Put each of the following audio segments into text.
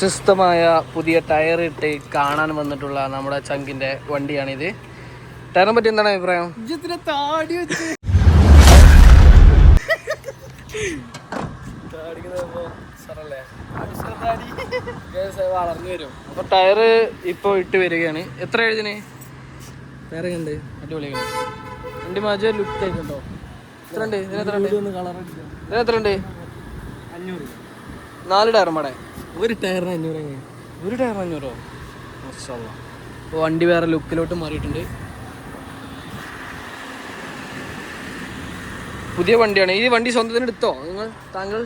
പ്രശസ്തമായ പുതിയ ടയർ ഇട്ട് കാണാൻ വന്നിട്ടുള്ള നമ്മുടെ ചങ്കിന്റെ വണ്ടിയാണിത്. ടയറിനെ പറ്റി എന്താണ് അഭിപ്രായം? വളർന്നു വരും അപ്പൊ ടയർ ഇപ്പൊ ഇട്ട് വരികയാണ്. എത്ര എഴുതിന്? വേറെ ഉണ്ട് അടിപൊളിയാണ്. വണ്ടി മാജ ലുക്ക് ആയിട്ടുണ്ടോ എത്ര ഉണ്ട് ഇതിനെത്ര ഉണ്ട് ഇതിനെത്ര ഉണ്ട് നാല് ടയറും പാടെ. ഒരു ടയറിന് അഞ്ഞൂറ് ഒരു ടയർ അഞ്ഞൂറോ? അപ്പോൾ വണ്ടി വേറെ ലുക്കിലോട്ട് മാറിയിട്ടുണ്ട്. പുതിയ വണ്ടിയാണ്. ഈ വണ്ടി സ്വന്തത്തിന് എടുത്തോ? നിങ്ങൾ താങ്കൾ?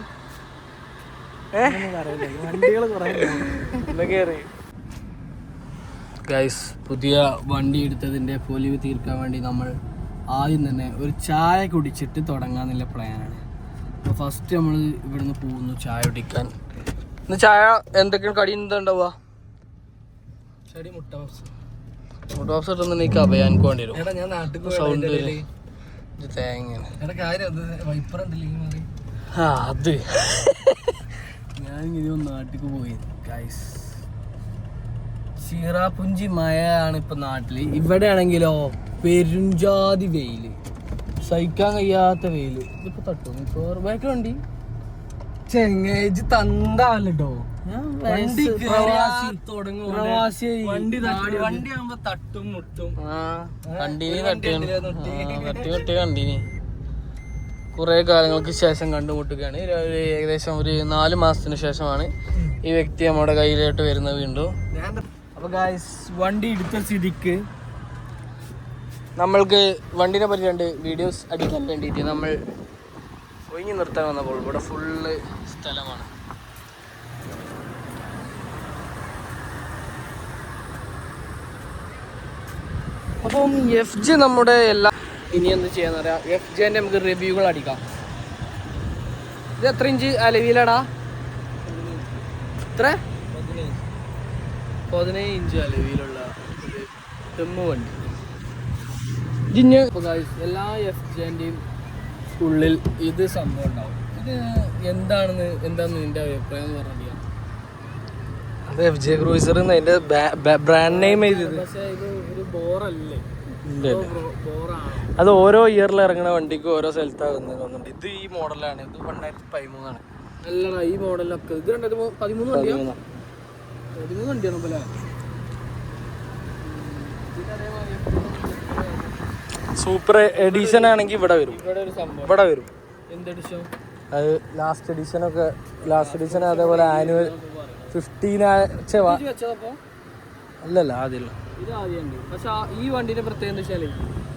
ഗൈസ് പുതിയ വണ്ടി എടുത്തതിന്റെ പൊലിവ് തീർക്കാൻ വേണ്ടി നമ്മൾ ആദ്യം തന്നെ ഒരു ചായ കുടിച്ചിട്ട് തുടങ്ങാന്നുള്ള പ്ലാനാണ് അപ്പോൾ ഫസ്റ്റ് നമ്മൾ ഇവിടുന്ന് പോകുന്നു ചായ കുടിക്കാൻ. ഇന്ന് ചായ എന്തൊക്കെയാണ് കടി എന്താ ഉണ്ടാവുക? മുട്ട ബോക്സ് ഓഫ് ഇട്ടൊന്നും എനിക്ക് വേണ്ടി വരും. ഞാൻ നാട്ടിൽ സൗണ്ട് തേങ്ങ ആ അത്. ഞാനിങ്ങനെ ഒന്ന് നാട്ടിൽ പോയി. ഗൈസ് ചിറാപുഞ്ചി മഴയാണ് ഇപ്പൊ നാട്ടിൽ. ഇവിടെ ആണെങ്കിലോ പെരുംജാതി വെയിൽ. സഹിക്കാൻ കഴിയാത്ത വെയിൽ. ഇതിപ്പോ തട്ടും ഇപ്പൊ ബാക്കിൽ വണ്ടി. ചെങ്ങേജ് തന്താലോ വണ്ടി. വണ്ടി തട്ടി വണ്ടി ആകുമ്പോ തട്ടും മുട്ടും. കണ്ടിനി തട്ടി കണ്ടിനി. കുറെ കാലങ്ങൾക്ക് ശേഷം കണ്ടുമുട്ടുകയാണ് ഏകദേശം ഒരു നാല് മാസത്തിന് ശേഷമാണ് ഈ വ്യക്തി നമ്മുടെ കയ്യിലോട്ട് വരുന്നത് വീണ്ടും. അപ്പൊ ഗായ്സ് വണ്ടി എടുത്ത സ്ഥിതിക്ക് നമ്മൾക്ക് വണ്ടിനെ പറ്റി രണ്ട് വീഡിയോസ് അടിക്കാൻ വേണ്ടിയിട്ട് നമ്മൾ ഒഴിഞ്ഞു നിർത്താൻ വന്നപ്പോൾ ഇവിടെ ഫുള്ള് സ്ഥലമാണ്. അപ്പം എഫ് ജി നമ്മുടെ എല്ലാ ഇനി എന്ത് ചെയ്യാന്ന് പറയാം എഫ് ജെന്റെ നമുക്ക് റിവ്യൂകൾ അടിക്കാം. ഇത് എത്ര ഇഞ്ച് അലവിയിലടാ? എത്ര? പതിനേഴ് ഇഞ്ച് അലവിയിലുള്ള തെമ്മ് വണ്ടി. ഇതിന് എല്ലാ എഫ് ജിന്റെയും ഉള്ളിൽ ഇത് സംഭവം ഉണ്ടാവും. ഇത് എന്താണെന്ന് നിന്റെ അഭിപ്രായം എന്ന് അത് എഫ് ജെ ക്രൂസർ അതിന്റെ ബ്രാൻഡ് നെയിം എഴുതിയത് പക്ഷേ ഇത് ഒരു ബോറല്ലേ? അത് ഓരോ ഇയറിൽ ഇറങ്ങുന്ന വണ്ടിക്ക് ഓരോ സ്ഥലത്താകുന്നത് തോന്നുന്നുണ്ട്. ഇത് ഈ മോഡലാണ്. ഇത് രണ്ടായിരത്തി പതിമൂന്നാണ് അല്ലടാ ഈ മോഡലൊക്കെ. ഇത് രണ്ടായിരത്തി മൂ- പതിമൂന്ന് വണ്ടിയാണ് പതിമൂന്ന്. വണ്ടിയാണ് പോലെ സൂപ്പർ എഡിഷൻ ആണെങ്കിൽ ഇവിടെ വരും. ഇവിടെ ഒരു സംഭവം. ഇവിടെ വരും. എന്തെടിച്ചോ അത് ലാസ്റ്റ് എഡിഷൻ ഒക്കെ ലാസ്റ്റ് എഡിഷൻ അതേപോലെ ആനുവൽ ഫിഫ്റ്റീൻ വെച്ചതപ്പോ അല്ലല്ല ആദ്യമല്ല ഇത് ആദ്യം ഉണ്ട് പക്ഷെ ഈ വണ്ടിന്റെ പ്രത്യേകത എന്താ വെച്ചാൽ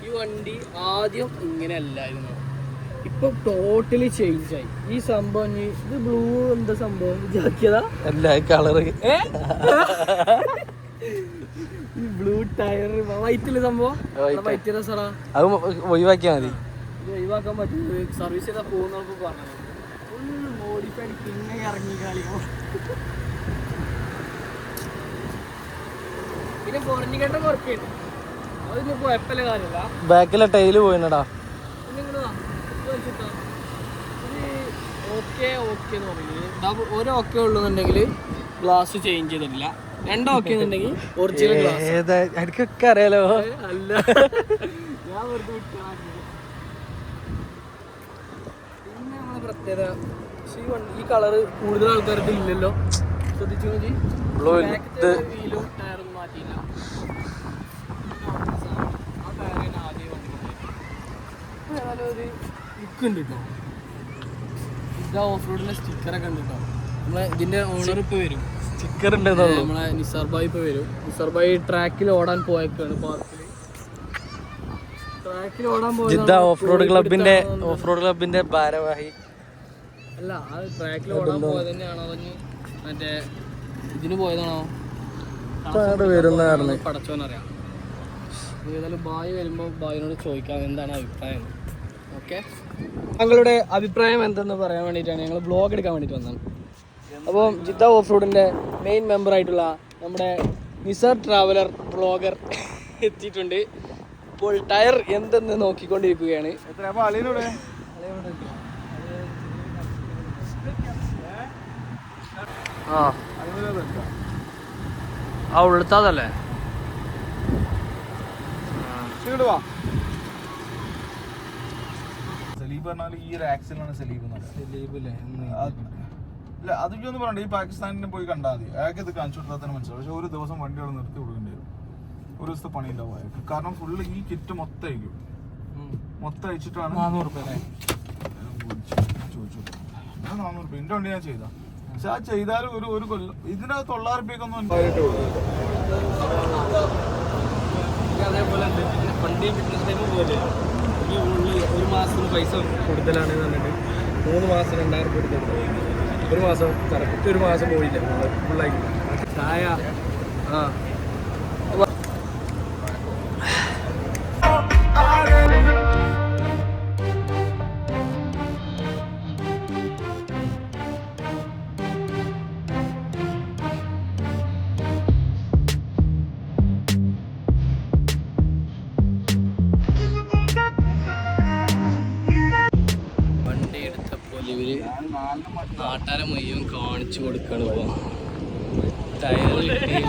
ഈ വണ്ടി ആദ്യം ഇങ്ങനെ അല്ലായിരുന്നു ഇപ്പൊ ടോട്ടലി ചേഞ്ച് ആയി. ഈ സംഭവം ഇത് ബ്ലൂ എന്താ സംഭവം? ഇതാക്കിയതാ അല്ല കളറ് ഈ ബ്ലൂ ടയർ വൈറ്റിൽ സംഭവം? വൈറ്റ് സാറാ അത് ഒഴിവാക്കിയാ മതി. ഒഴിവാക്കാൻ പറ്റില്ല സർവീസ് ചെയ്താൽ പോകുന്നവർക്ക് പറഞ്ഞു മോഡിഫൈഡ് പിന്നെ ഇറങ്ങി കളിയോ പിന്നെ ഫോറിനിക്കേട്ട കുറക്കുണ്ട് അതൊന്നും കുഴപ്പമില്ല കാര്യമില്ല. ബാക്കിലെ ടൈൽ പോയിന്നടാ. ഓക്കെ ഓക്കെ എന്ന് പറയുന്നത് ഡബിൾ ഒരു ഓക്കെ ഉള്ളൂന്നുണ്ടെങ്കിൽ ഗ്ലാസ് ചേഞ്ച് ചെയ്തിട്ടില്ല. രണ്ടോ ഓക്കെ എന്നുണ്ടെങ്കിൽ ഒറിജിനൽ ഗ്ലാസ് എനിക്കൊക്കെ അറിയാലോ. അല്ല. ഞാൻ വെറുതെ വിട്ടതാണ്. പിന്നെ നമ്മളെ പ്രത്യേകത. പക്ഷേ ഈ വണ്ടി ഈ കളറ് കൂടുതൽ ആൾക്കാർക്ക് ഇല്ലല്ലോ. ശ്രദ്ധിച്ചു വീലും ടയറും മാറ്റിയില്ല. ആ ടയറിന് ആദ്യം വണ്ടി കൊണ്ടുപോയി ഏതായാലും ഒരു ലുക്ക് ഉണ്ട് കേട്ടോ ഇതാ ഓഫ് റോഡിന്റെ സ്റ്റിക്കറൊക്കെ ഉണ്ട് കേട്ടോ നമ്മളെ ഇതിന്റെ ഓണർ ഇപ്പൊ വരും. സ്റ്റിക്കർ നമ്മളെ നിസാർ ഭായ് വരും. നിസാർ ഭായ് ട്രാക്കിൽ ഓടാൻ പോയേക്കാണ് പാർക്കിൽ ട്രാക്കിൽ ഓടാൻ ഓഫ് റോഡ് ക്ലബിന്റെ ഓഫ് റോഡ് ക്ലബിന്റെ ഭാരവാഹി. അല്ല അത് ട്രാക്കിൽ ഓടാൻ പോയത് തന്നെയാണോ അതഞ്ഞ് മറ്റേ ഇതിന് പോയതാണോ? ഇപ്പൊ അങ്ങോട്ട് വരുന്ന കാരണം. പടച്ചോനറിയാം. ഏതായാലും ബായ് വരുമ്പോൾ ബായിനോട് ചോദിക്കാം എന്താണ് അഭിപ്രായം. ഓക്കെ? താങ്കളുടെ അഭിപ്രായം എന്തെന്ന് പറയാൻ വേണ്ടിയിട്ടാണ് ഞങ്ങൾ ബ്ലോഗ് എടുക്കാൻ വേണ്ടിയിട്ട് വന്നത്. അപ്പോൾ ജിദ്ദ ഓഫ് റോഡിന്റെ മെയിൻ മെമ്പർ ആയിട്ടുള്ള നമ്മുടെ നിസർ ട്രാവലർ ബ്ലോഗർ എത്തിയിട്ടുണ്ട്. ഇപ്പോൾ ടയർ എന്തെന്ന് നോക്കിക്കൊണ്ടിരിക്കുകയാണ്. ആ. ആ ഉള്ളത്തതല്ലേ സലീബ് പറഞ്ഞാൽ ഈ ഒരു ആക്സിലാണ് സലീബ് എന്ന് പറയുന്നത്. അത് ഇല്ല അത് ഇതൊന്നും പറയണ്ട. ഈ പാകിസ്ഥാനിനെ പോയി കണ്ടാൽ മതി. അയാൾക്ക് ഇത് കാണിച്ചു കൊടുത്താൽ തന്നെ മനസ്സിലാവും. പക്ഷെ ഒരു ദിവസം വണ്ടി അവിടെ നിർത്തി കൊടുക്കേണ്ടി വരും. ഒരു ദിവസത്തെ പണി ഉണ്ടാവും അയാൾക്ക് കാരണം ഫുള്ള് ഈ കിറ്റ് മൊത്തം അയക്കും. മൊത്തം അയച്ചിട്ടാണ് നാനൂറ് രൂപ ചോദിച്ചു. ഞാൻ നാനൂറ് രൂപ. എന്റെ വണ്ടി ഞാൻ ചെയ്താ. പക്ഷെ ആ ചെയ്താലും ഒരു ഒരു കൊല്ലം. ഇതിനകത്ത് തൊള്ളായിരം രൂപയ്ക്കൊന്നും അതേപോലെ വണ്ടി ഫിറ്റ്നസ് ടൈം പോലെ ഈ ഉള്ളിൽ ഒരു മാസം പൈസ കൂടുതലാണ് പറഞ്ഞിട്ട് മൂന്ന് മാസം രണ്ടായിരം രൂപ കൊടുത്തിട്ടുണ്ട് ഒരു മാസം കറക്റ്റ് ഒരു മാസം പോയില്ല. ഫുള്ളായി ചായ. ആ. നാട്ടാരെ മുഴുവൻ കാണിച്ചു കൊടുക്കാണ് ഇപ്പൊ. ടയർ കിട്ടി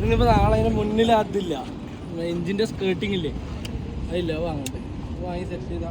ഇന്നിപ്പോ നാളെ അതിന് മുന്നിൽ അതില്ല. എഞ്ചിന്റെ സ്കേർട്ടിങ് ഇല്ലേ? അതില്ല അത് വാങ്ങണ്ടേ. വാങ്ങി സെറ്റ് ചെയ്താ.